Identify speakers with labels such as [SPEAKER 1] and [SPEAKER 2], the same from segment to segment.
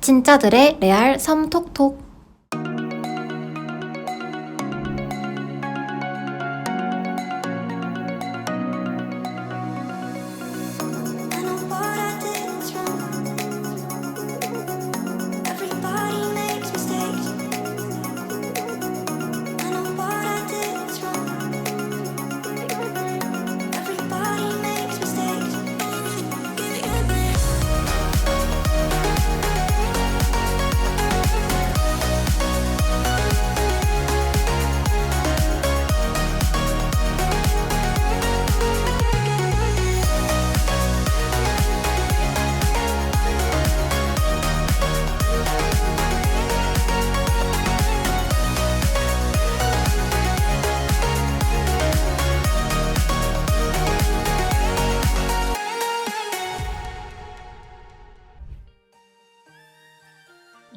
[SPEAKER 1] 진짜들의 레알 섬톡톡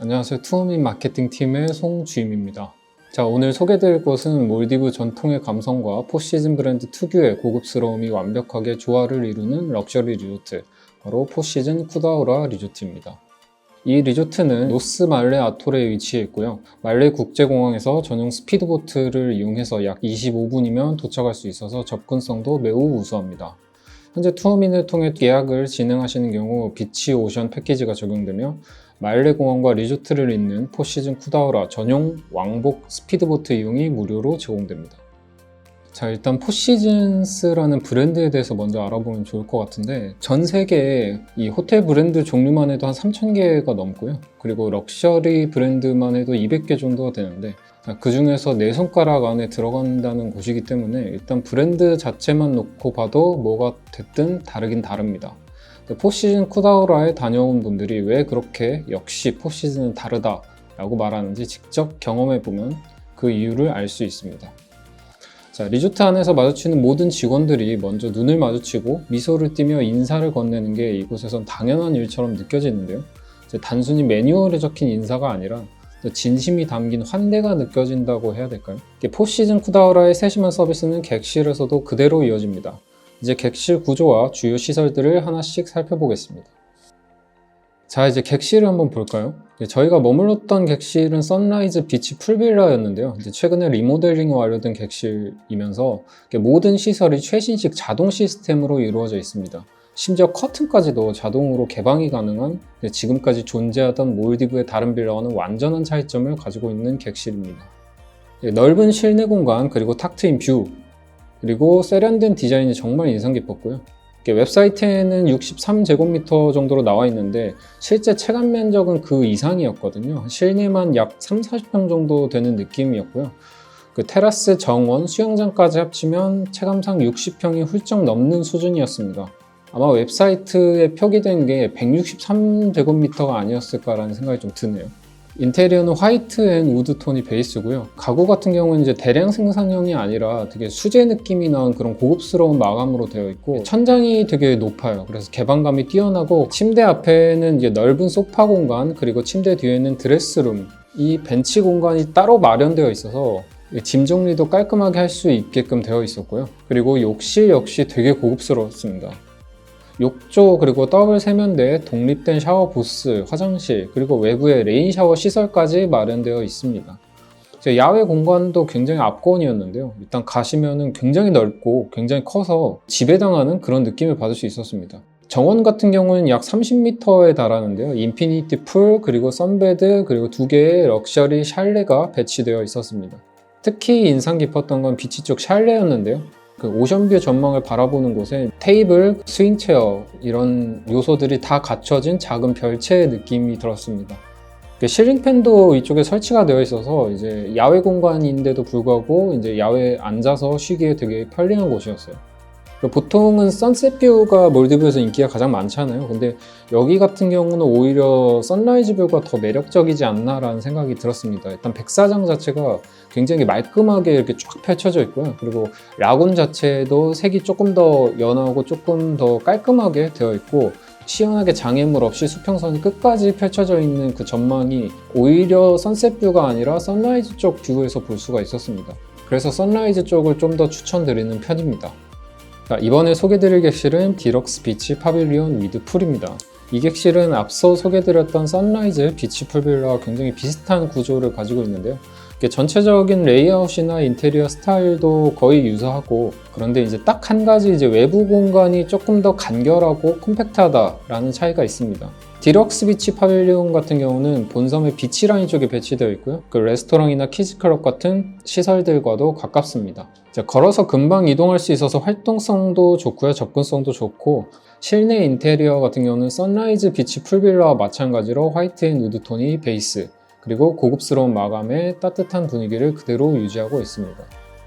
[SPEAKER 2] 안녕하세요. 투어민 마케팅 팀의 송주임입니다. 자, 오늘 소개드릴 곳은 몰디브 전통의 감성과 포시즌 브랜드 특유의 고급스러움이 완벽하게 조화를 이루는 럭셔리 리조트, 바로 포시즌 쿠다우라 리조트입니다. 이 리조트는 노스 말레 아톨에 위치해 있고요. 말레 국제공항에서 전용 스피드보트를 이용해서 약 25분이면 도착할 수 있어서 접근성도 매우 우수합니다. 현재 투어민을 통해 예약을 진행하시는 경우 비치 오션 패키지가 적용되며 말레 공항과 리조트를 잇는 포시즌 쿠다우라 전용 왕복 스피드보트 이용이 무료로 제공됩니다. 자, 일단 포시즌스라는 브랜드에 대해서 먼저 알아보면 좋을 것 같은데 전 세계에 이 호텔 브랜드 종류만 해도 한 3,000개가 넘고요. 그리고 럭셔리 브랜드만 해도 200개 정도가 되는데 그 중에서 네 손가락 안에 들어간다는 곳이기 때문에 일단 브랜드 자체만 놓고 봐도 뭐가 됐든 다르긴 다릅니다. 포시즌 쿠다우라에 다녀온 분들이 왜 그렇게 역시 포시즌은 다르다 라고 말하는지 직접 경험해 보면 그 이유를 알 수 있습니다. 자, 리조트 안에서 마주치는 모든 직원들이 먼저 눈을 마주치고 미소를 띠며 인사를 건네는 게 이곳에선 당연한 일처럼 느껴지는데요. 단순히 매뉴얼에 적힌 인사가 아니라 진심이 담긴 환대가 느껴진다고 해야 될까요? 포시즌 쿠다우라의 세심한 서비스는 객실에서도 그대로 이어집니다. 이제 객실 구조와 주요 시설들을 하나씩 살펴보겠습니다. 자, 이제 객실을 한번 볼까요? 네, 저희가 머물렀던 객실은 선라이즈 비치 풀빌라였는데요. 이제 최근에 리모델링이 완료된 객실이면서 모든 시설이 최신식 자동 시스템으로 이루어져 있습니다. 심지어 커튼까지도 자동으로 개방이 가능한 네, 지금까지 존재하던 몰디브의 다른 빌라와는 완전한 차이점을 가지고 있는 객실입니다. 네, 넓은 실내 공간 그리고 탁 트인 뷰 그리고 세련된 디자인이 정말 인상 깊었고요. 웹사이트에는 63제곱미터 정도로 나와 있는데 실제 체감 면적은 그 이상이었거든요. 실내만 약 3, 40평 정도 되는 느낌이었고요. 그 테라스, 정원, 수영장까지 합치면 체감상 60평이 훌쩍 넘는 수준이었습니다. 아마 웹사이트에 표기된 게 163제곱미터가 아니었을까라는 생각이 좀 드네요. 인테리어는 화이트 앤 우드 톤이 베이스고요. 가구 같은 경우는 이제 대량 생산형이 아니라 되게 수제 느낌이 나는 그런 고급스러운 마감으로 되어 있고 천장이 되게 높아요. 그래서 개방감이 뛰어나고 침대 앞에는 이제 넓은 소파 공간 그리고 침대 뒤에는 드레스룸 이 벤치 공간이 따로 마련되어 있어서 짐 정리도 깔끔하게 할 수 있게끔 되어 있었고요. 그리고 욕실 역시 되게 고급스러웠습니다. 욕조 그리고 더블 세면대, 독립된 샤워 부스, 화장실 그리고 외부에 레인 샤워 시설까지 마련되어 있습니다. 야외 공간도 굉장히 압권이었는데요. 일단 가시면은 굉장히 넓고 굉장히 커서 지배당하는 그런 느낌을 받을 수 있었습니다. 정원 같은 경우는 약 30m에 달하는데요. 인피니티 풀, 그리고 선베드, 그리고 두 개의 럭셔리 샬레가 배치되어 있었습니다. 특히 인상 깊었던 건 비치 쪽 샬레였는데요. 그 오션뷰 전망을 바라보는 곳에 테이블, 스윙체어 이런 요소들이 다 갖춰진 작은 별채의 느낌이 들었습니다. 그 실링팬도 이쪽에 설치가 되어 있어서 이제 야외 공간인데도 불구하고 이제 야외에 앉아서 쉬기에 되게 편리한 곳이었어요. 보통은 선셋뷰가 몰디브에서 인기가 가장 많잖아요. 근데 여기 같은 경우는 오히려 선라이즈 뷰가 더 매력적이지 않나라는 생각이 들었습니다. 일단 백사장 자체가 굉장히 말끔하게 이렇게 쫙 펼쳐져 있고요. 그리고 라군 자체도 색이 조금 더 연하고 조금 더 깔끔하게 되어 있고 시원하게 장애물 없이 수평선이 끝까지 펼쳐져 있는 그 전망이 오히려 선셋뷰가 아니라 선라이즈 쪽 뷰에서 볼 수가 있었습니다. 그래서 선라이즈 쪽을 좀 더 추천드리는 편입니다. 자, 이번에 소개드릴 객실은 디럭스 비치 파빌리온 위드 풀입니다. 이 객실은 앞서 소개드렸던 선라이즈 비치 풀빌라와 굉장히 비슷한 구조를 가지고 있는데요. 전체적인 레이아웃이나 인테리어 스타일도 거의 유사하고 그런데 이제 딱 한 가지 이제 외부 공간이 조금 더 간결하고 컴팩트하다라는 차이가 있습니다. 디럭스 비치 파빌리온 같은 경우는 본섬의 비치 라인 쪽에 배치되어 있고요. 그 레스토랑이나 키즈클럽 같은 시설들과도 가깝습니다. 걸어서 금방 이동할 수 있어서 활동성도 좋고요. 접근성도 좋고 실내 인테리어 같은 경우는 선라이즈 비치 풀빌라와 마찬가지로 화이트 앤 우드톤이 베이스 그리고 고급스러운 마감에 따뜻한 분위기를 그대로 유지하고 있습니다.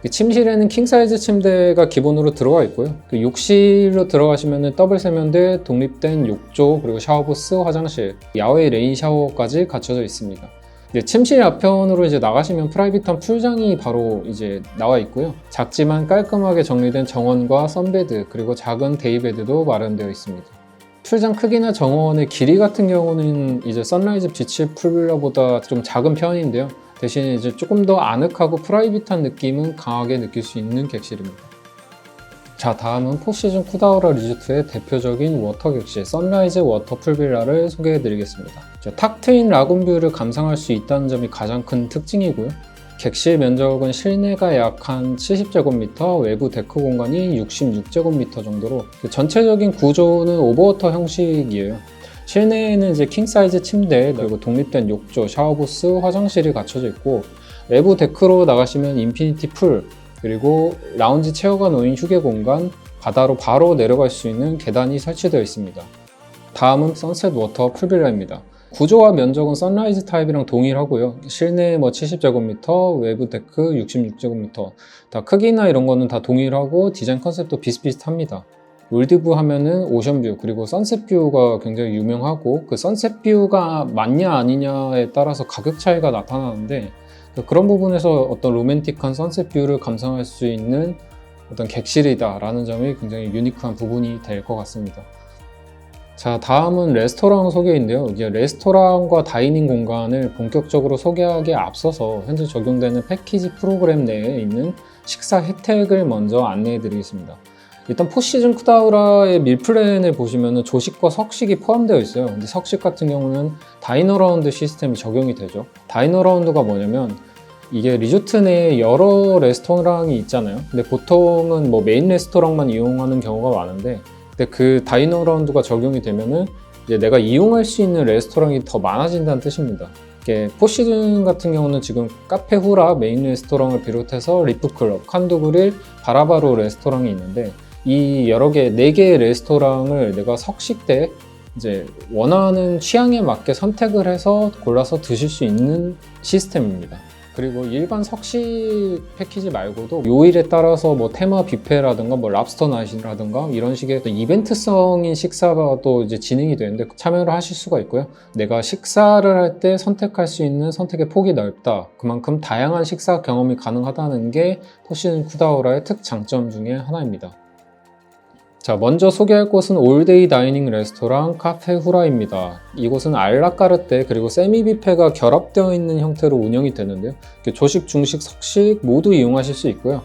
[SPEAKER 2] 그 침실에는 킹사이즈 침대가 기본으로 들어가 있고요. 그 욕실로 들어가시면 더블 세면대, 독립된 욕조, 그리고 샤워부스, 화장실, 야외 레인 샤워까지 갖춰져 있습니다. 이제 침실 앞편으로 이제 나가시면 프라이빗한 풀장이 바로 이제 나와 있고요. 작지만 깔끔하게 정리된 정원과 선베드 그리고 작은 데이베드도 마련되어 있습니다. 풀장 크기나 정원의 길이 같은 경우는 이제 선라이즈 비치 풀빌라보다 좀 작은 편인데요. 대신 이제 조금 더 아늑하고 프라이빗한 느낌은 강하게 느낄 수 있는 객실입니다. 자, 다음은 포시즌 쿠다우라 리조트의 대표적인 워터 객실 선라이즈 워터 풀 빌라를 소개해 드리겠습니다. 탁 트인 라군뷰를 감상할 수 있다는 점이 가장 큰 특징이고요. 객실 면적은 실내가 약 한 70제곱미터, 외부 데크 공간이 66제곱미터 정도로 그 전체적인 구조는 오버워터 형식이에요. 실내에는 이제 킹 사이즈 침대 그리고 독립된 욕조, 샤워부스, 화장실이 갖춰져 있고 외부 데크로 나가시면 인피니티 풀 그리고 라운지 체어가 놓인 휴게 공간, 바다로 바로 내려갈 수 있는 계단이 설치되어 있습니다. 다음은 선셋 워터 풀빌라입니다. 구조와 면적은 선라이즈 타입이랑 동일하고요. 실내 뭐 70제곱미터, 외부 데크 66제곱미터. 다 크기나 이런 거는 다 동일하고 디자인 컨셉도 비슷비슷합니다. 올드뷰 하면은 오션뷰 그리고 선셋뷰가 굉장히 유명하고 그 선셋뷰가 맞냐 아니냐에 따라서 가격 차이가 나타나는데 그런 부분에서 어떤 로맨틱한 선셋뷰를 감상할 수 있는 어떤 객실이다라는 점이 굉장히 유니크한 부분이 될 것 같습니다. 자, 다음은 레스토랑 소개인데요. 이제 레스토랑과 다이닝 공간을 본격적으로 소개하기에 앞서서 현재 적용되는 패키지 프로그램 내에 있는 식사 혜택을 먼저 안내해 드리겠습니다. 일단 포시즌 쿠다우라의 밀플랜을 보시면 조식과 석식이 포함되어 있어요. 근데 석식 같은 경우는 다이너라운드 시스템이 적용이 되죠. 다이너라운드가 뭐냐면 이게 리조트 내에 여러 레스토랑이 있잖아요. 근데 보통은 뭐 메인 레스토랑만 이용하는 경우가 많은데 근데 그 다이너 라운드가 적용이 되면은 이제 내가 이용할 수 있는 레스토랑이 더 많아진다는 뜻입니다. 이게 포시즌 같은 경우는 지금 카페 후라 메인 레스토랑을 비롯해서 리프클럽, 칸도그릴, 바라바로 레스토랑이 있는데 이 여러 개, 네 개의 레스토랑을 내가 석식 때 이제 원하는 취향에 맞게 선택을 해서 골라서 드실 수 있는 시스템입니다. 그리고 일반 석식 패키지 말고도 요일에 따라서 뭐 테마 뷔페라든가 뭐 랍스터 나이라든가 이런 식의 또 이벤트성인 식사가 또 이제 진행이 되는데 참여를 하실 수가 있고요. 내가 식사를 할 때 선택할 수 있는 선택의 폭이 넓다. 그만큼 다양한 식사 경험이 가능하다는 게 포시즌 쿠다우라의 특장점 중에 하나입니다. 자, 먼저 소개할 곳은 올데이 다이닝 레스토랑 카페 후라입니다. 이곳은 알라카르테 그리고 세미 뷔페가 결합되어 있는 형태로 운영이 되는데요. 조식, 중식, 석식 모두 이용하실 수 있고요.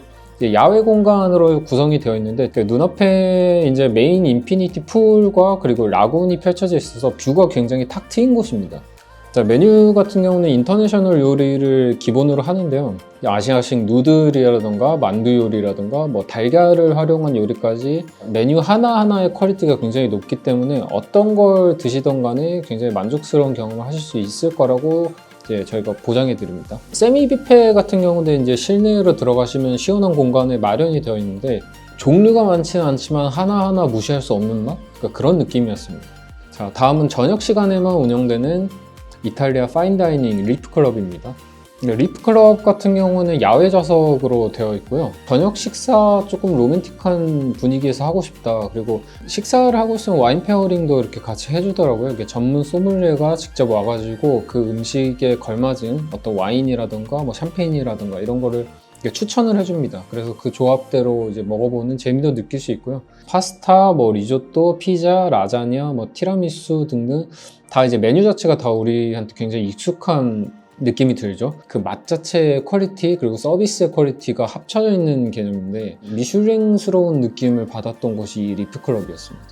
[SPEAKER 2] 야외 공간으로 구성이 되어 있는데 그 눈앞에 이제 메인 인피니티 풀과 그리고 라군이 펼쳐져 있어서 뷰가 굉장히 탁 트인 곳입니다. 자, 메뉴 같은 경우는 인터내셔널 요리를 기본으로 하는데요. 아시아식 누들이라든가 만두 요리라든가 뭐 달걀을 활용한 요리까지 메뉴 하나하나의 퀄리티가 굉장히 높기 때문에 어떤 걸 드시던 간에 굉장히 만족스러운 경험을 하실 수 있을 거라고 이제 저희가 보장해 드립니다. 세미 뷔페 같은 경우는 이제 실내로 들어가시면 시원한 공간에 마련이 되어 있는데 종류가 많지는 않지만 하나하나 무시할 수 없는 맛? 그러니까 그런 느낌이었습니다. 자, 다음은 저녁 시간에만 운영되는 이탈리아 파인다이닝 리프클럽입니다. 리프클럽 같은 경우는 야외 좌석으로 되어 있고요. 저녁 식사 조금 로맨틱한 분위기에서 하고 싶다. 그리고 식사를 하고 있으면 와인 페어링도 이렇게 같이 해주더라고요. 이게 전문 소믈리에가 직접 와가지고 그 음식에 걸맞은 어떤 와인이라든가 뭐 샴페인이라든가 이런 거를 추천을 해줍니다. 그래서 그 조합대로 이제 먹어보는 재미도 느낄 수 있고요. 파스타, 뭐 리조또, 피자, 라자냐, 뭐 티라미수 등등 다 이제 메뉴 자체가 다 우리한테 굉장히 익숙한 느낌이 들죠. 그 맛 자체의 퀄리티 그리고 서비스의 퀄리티가 합쳐져 있는 개념인데 미슐랭스러운 느낌을 받았던 곳이 이 리프클럽이었습니다.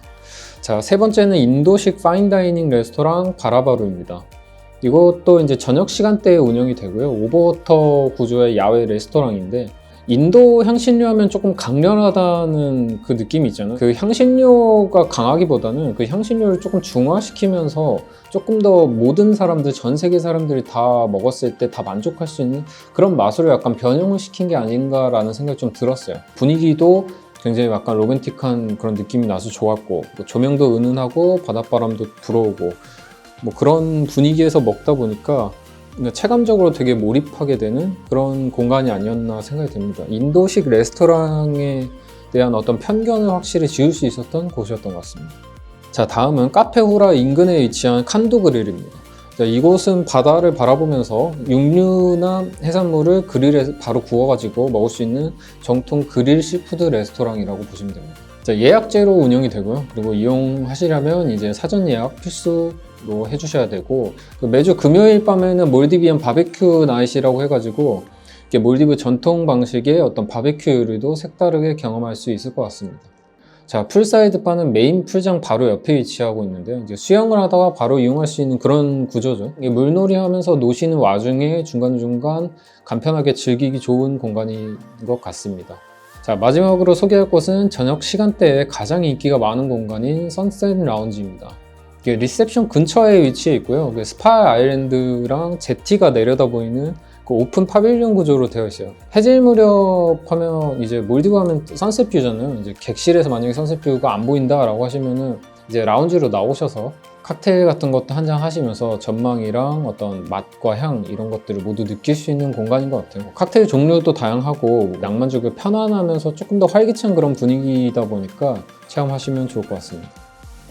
[SPEAKER 2] 자, 세 번째는 인도식 파인다이닝 레스토랑 바라바루입니다. 이것도 이제 저녁 시간대에 운영이 되고요. 오버워터 구조의 야외 레스토랑인데 인도 향신료 하면 조금 강렬하다는 그 느낌이 있잖아요. 그 향신료가 강하기보다는 그 향신료를 조금 중화시키면서 조금 더 모든 사람들, 전 세계 사람들이 다 먹었을 때 다 만족할 수 있는 그런 맛으로 약간 변형을 시킨 게 아닌가라는 생각이 좀 들었어요. 분위기도 굉장히 약간 로맨틱한 그런 느낌이 나서 좋았고 뭐 조명도 은은하고 바닷바람도 불어오고 뭐 그런 분위기에서 먹다 보니까 체감적으로 되게 몰입하게 되는 그런 공간이 아니었나 생각이 듭니다. 인도식 레스토랑에 대한 어떤 편견을 확실히 지울 수 있었던 곳이었던 것 같습니다. 자, 다음은 카페 후라 인근에 위치한 칸도 그릴입니다. 자, 이곳은 바다를 바라보면서 육류나 해산물을 그릴에 바로 구워가지고 먹을 수 있는 정통 그릴 시푸드 레스토랑이라고 보시면 됩니다. 자, 예약제로 운영이 되고요. 그리고 이용하시려면 이제 사전 예약 필수 로 해주셔야 되고 그 매주 금요일 밤에는 몰디비안 바베큐 나잇이라고 해가지고 이렇게 몰디브 전통 방식의 어떤 바베큐 요리도 색다르게 경험할 수 있을 것 같습니다. 자, 풀사이드 바는 메인 풀장 바로 옆에 위치하고 있는데요. 이제 수영을 하다가 바로 이용할 수 있는 그런 구조죠. 이게 물놀이 하면서 노시는 와중에 중간중간 간편하게 즐기기 좋은 공간인 것 같습니다. 자, 마지막으로 소개할 곳은 저녁 시간대에 가장 인기가 많은 공간인 선셋 라운지입니다. 이게 리셉션 근처에 위치해 있고요. 그 스파 아일랜드랑 제티가 내려다 보이는 그 오픈 파빌리온 구조로 되어 있어요. 해질 무렵 하면 이제 몰디브 하면 선셋 뷰잖아요. 이제 객실에서 만약에 선셋 뷰가 안 보인다라고 하시면은 이제 라운지로 나오셔서 칵테일 같은 것도 한 잔 하시면서 전망이랑 어떤 맛과 향 이런 것들을 모두 느낄 수 있는 공간인 것 같아요. 칵테일 종류도 다양하고 낭만적이고 편안하면서 조금 더 활기찬 그런 분위기이다 보니까 체험하시면 좋을 것 같습니다.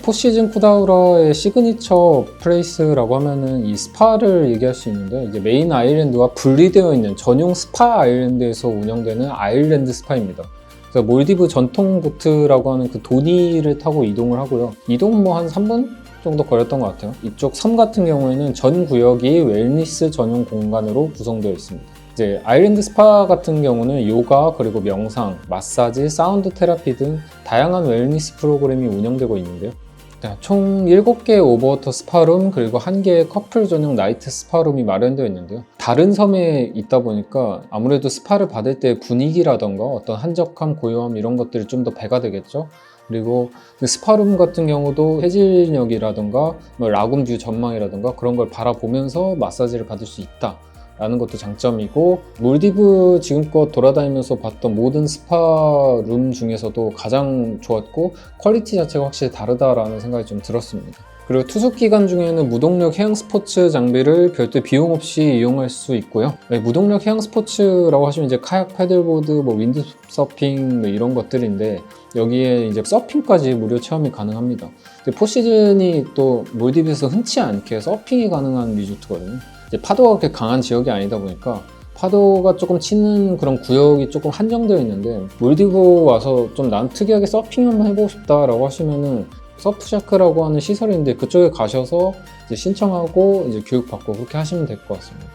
[SPEAKER 2] 포시즌 쿠다우라의 시그니처 플레이스라고 하면은 이 스파를 얘기할 수 있는데 이제 메인 아일랜드와 분리되어 있는 전용 스파 아일랜드에서 운영되는 아일랜드 스파입니다. 그래서 몰디브 전통 보트라고 하는 그 도니를 타고 이동을 하고요. 이동 뭐 한 3분 정도 걸렸던 것 같아요. 이쪽 섬 같은 경우에는 전 구역이 웰니스 전용 공간으로 구성되어 있습니다. 이제 아일랜드 스파 같은 경우는 요가 그리고 명상, 마사지, 사운드 테라피 등 다양한 웰니스 프로그램이 운영되고 있는데요. 자, 총 7개의 오버워터 스파룸 그리고 1개의 커플 전용 나이트 스파룸이 마련되어 있는데요. 다른 섬에 있다 보니까 아무래도 스파를 받을 때 분위기라던가 어떤 한적함, 고요함 이런 것들이 좀 더 배가 되겠죠. 그리고 그 스파룸 같은 경우도 해질녘이라던가 뭐 라군 뷰 전망이라던가 그런 걸 바라보면서 마사지를 받을 수 있다. 라는 것도 장점이고 몰디브 지금껏 돌아다니면서 봤던 모든 스파 룸 중에서도 가장 좋았고 퀄리티 자체가 확실히 다르다라는 생각이 좀 들었습니다. 그리고 투숙 기간 중에는 무동력 해양 스포츠 장비를 별도 비용 없이 이용할 수 있고요. 네, 무동력 해양 스포츠라고 하시면 이제 카약, 패들보드, 뭐 윈드 서핑 뭐 이런 것들인데 여기에 이제 서핑까지 무료 체험이 가능합니다. 포시즌이 또 몰디브에서 흔치 않게 서핑이 가능한 리조트거든요. 파도가 그렇게 강한 지역이 아니다 보니까 파도가 조금 치는 그런 구역이 조금 한정되어 있는데 몰디브 와서 좀 난 특이하게 서핑 한번 해보고 싶다라고 하시면은 서프샤크라고 하는 시설인데 그쪽에 가셔서 이제 신청하고 이제 교육받고 그렇게 하시면 될 것 같습니다.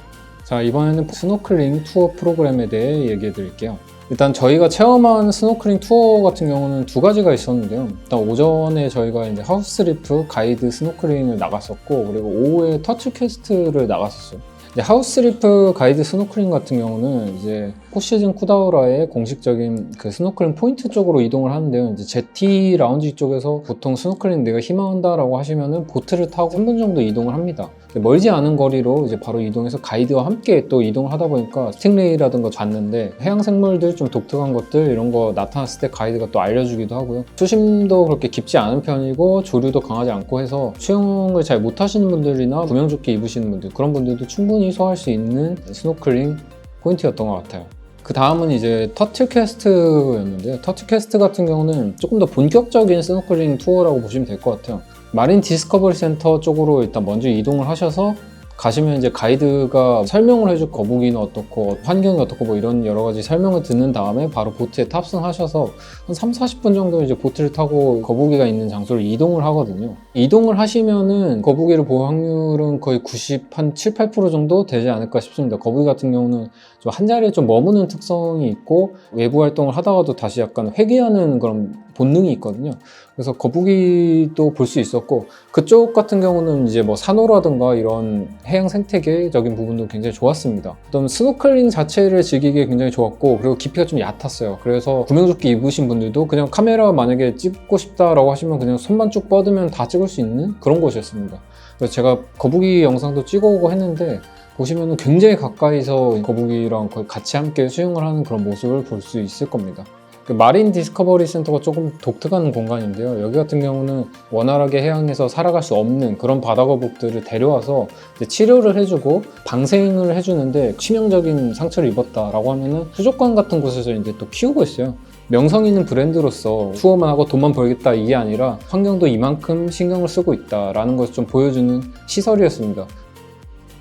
[SPEAKER 2] 자 이번에는 스노클링 투어 프로그램에 대해 얘기해 드릴게요. 일단 저희가 체험한 스노클링 투어 같은 경우는 두 가지가 있었는데요. 일단 오전에 저희가 이제 하우스리프 가이드 스노클링을 나갔었고 그리고 오후에 터치 퀘스트를 나갔었어요. 하우스리프 가이드 스노클링 같은 경우는 이제 포시즌 쿠다우라의 공식적인 그 스노클링 포인트 쪽으로 이동을 하는데요. 이제 제티 라운지 쪽에서 보통 스노클링 내가 희망한다라고 하시면은 보트를 타고 3분 정도 이동을 합니다. 멀지 않은 거리로 이제 바로 이동해서 가이드와 함께 또 이동을 하다 보니까 스팅레이라든가 봤는데 해양 생물들 좀 독특한 것들 이런 거 나타났을 때 가이드가 또 알려주기도 하고요. 수심도 그렇게 깊지 않은 편이고 조류도 강하지 않고 해서 수영을 잘 못하시는 분들이나 구명조끼 입으시는 분들 그런 분들도 충분히 소화할 수 있는 스노클링 포인트였던 것 같아요. 그 다음은 이제 터틀 퀘스트였는데요. 터틀 퀘스트 같은 경우는 조금 더 본격적인 스노클링 투어라고 보시면 될 것 같아요. 마린 디스커버리 센터 쪽으로 일단 먼저 이동을 하셔서 가시면 이제 가이드가 설명을 해줄 거북이는 어떻고 환경이 어떻고 뭐 이런 여러 가지 설명을 듣는 다음에 바로 보트에 탑승하셔서 한 3, 40분 정도 이제 보트를 타고 거북이가 있는 장소를 이동을 하거든요. 이동을 하시면은 거북이를 볼 확률은 거의 90, 한 7, 8% 정도 되지 않을까 싶습니다. 거북이 같은 경우는 좀 한 자리에 좀 머무는 특성이 있고 외부 활동을 하다가도 다시 약간 회귀하는 그런 본능이 있거든요. 그래서 거북이도 볼 수 있었고 그쪽 같은 경우는 이제 뭐 산호라든가 이런 해양 생태계적인 부분도 굉장히 좋았습니다. 그다음 스노클링 자체를 즐기기에 굉장히 좋았고 그리고 깊이가 좀 얕았어요. 그래서 구명조끼 입으신 분들도 그냥 카메라 만약에 찍고 싶다라고 하시면 그냥 손만 쭉 뻗으면 다 찍을 수 있는 그런 곳이었습니다. 그래서 제가 거북이 영상도 찍어오고 했는데 보시면 굉장히 가까이서 거북이랑 거의 같이 함께 수영을 하는 그런 모습을 볼 수 있을 겁니다. 그 마린 디스커버리 센터가 조금 독특한 공간인데요. 여기 같은 경우는 원활하게 해양에서 살아갈 수 없는 그런 바다거북들을 데려와서 치료를 해주고 방생을 해주는데 치명적인 상처를 입었다라고 하면은 수족관 같은 곳에서 이제 또 키우고 있어요. 명성 있는 브랜드로서 투어만 하고 돈만 벌겠다 이게 아니라 환경도 이만큼 신경을 쓰고 있다라는 것을 좀 보여주는 시설이었습니다.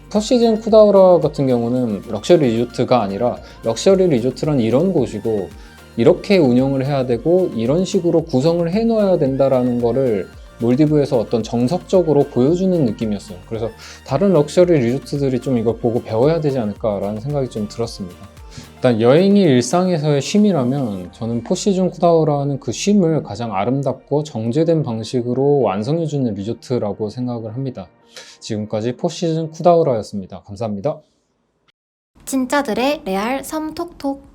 [SPEAKER 2] 퍼시즌 쿠다우라 같은 경우는 럭셔리 리조트가 아니라 럭셔리 리조트란 이런 곳이고 이렇게 운영을 해야 되고 이런 식으로 구성을 해 놓아야 된다라는 거를 몰디브에서 어떤 정석적으로 보여주는 느낌이었어요. 그래서 다른 럭셔리 리조트들이 좀 이걸 보고 배워야 되지 않을까라는 생각이 좀 들었습니다. 일단 여행이 일상에서의 쉼이라면 저는 포시즌 쿠다우라는 그 쉼을 가장 아름답고 정제된 방식으로 완성해주는 리조트라고 생각을 합니다. 지금까지 포시즌 쿠다우라였습니다. 감사합니다.
[SPEAKER 1] 진짜들의 레알 섬 톡톡